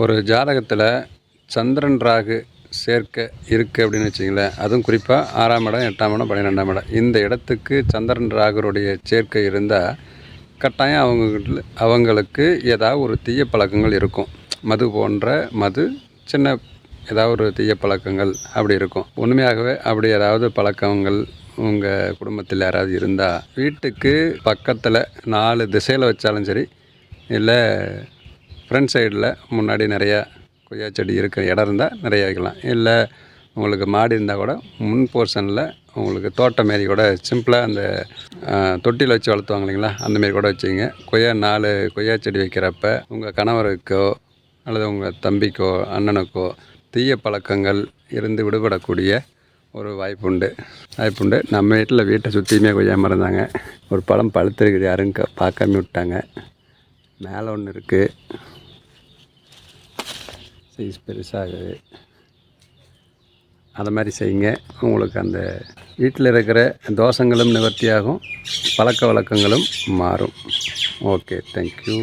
ஒரு ஜாதகத்தில் சந்திரன் ராகு சேர்க்கை இருக்குது அப்படின்னு வச்சிங்களேன் அதுவும் குறிப்பாக ஆறாம் இடம் எட்டாம் இடம் பன்னிரெண்டாம் இடம். இந்த இடத்துக்கு சந்திரன் ராகுருடைய சேர்க்கை இருந்தால் கட்டாயம் அவங்க அவங்களுக்கு ஏதாவது ஒரு தீய பழக்கங்கள் இருக்கும். மது போன்ற மது சின்ன ஏதாவது ஒரு தீய பழக்கங்கள் அப்படி இருக்கும். உண்மையாகவே அப்படி ஏதாவது பழக்கங்கள் உங்கள் குடும்பத்தில் யாராவது இருந்தால் வீட்டுக்கு பக்கத்தில் நாலு திசையில் வச்சாலும் சரி இல்லை ஃப்ரண்ட் சைடில் முன்னாடி நிறையா கொய்யா செடி இருக்கிற இடம் இருந்தால் நிறைய வைக்கலாம். இல்லை உங்களுக்கு மாடி இருந்தால் கூட முன் போர்ஷனில் உங்களுக்கு தோட்டம் மாரி கூட சிம்பிளாக அந்த தொட்டியில் வச்சு வளர்த்துவாங்க இல்லைங்களா? அந்தமாரி கூட வச்சுங்க கொய்யா நாலு கொய்யா செடி வைக்கிறப்ப உங்கள் கணவருக்கோ அல்லது உங்கள் தம்பிக்கோ அண்ணனுக்கோ தீய பழக்கங்கள் இருந்து விடுபடக்கூடிய ஒரு வாய்ப்புண்டு வாய்ப்புண்டு நம்ம வீட்டில் வீட்டை சுற்றியுமே கொய்யா மறந்தாங்க ஒரு பழம் பழுத்திருக்குது யாரும் க- பார்க்காம விட்டாங்க. மேலே ஒன்று இருக்குது சைஸ் பெருசாகுது. அதை மாதிரி செய்யுங்க. உங்களுக்கு அந்த வீட்டில் இருக்கிற தோஷங்களும் நிவர்த்தியாகும். பழக்க வழக்கங்களும் மாறும். Okay thank you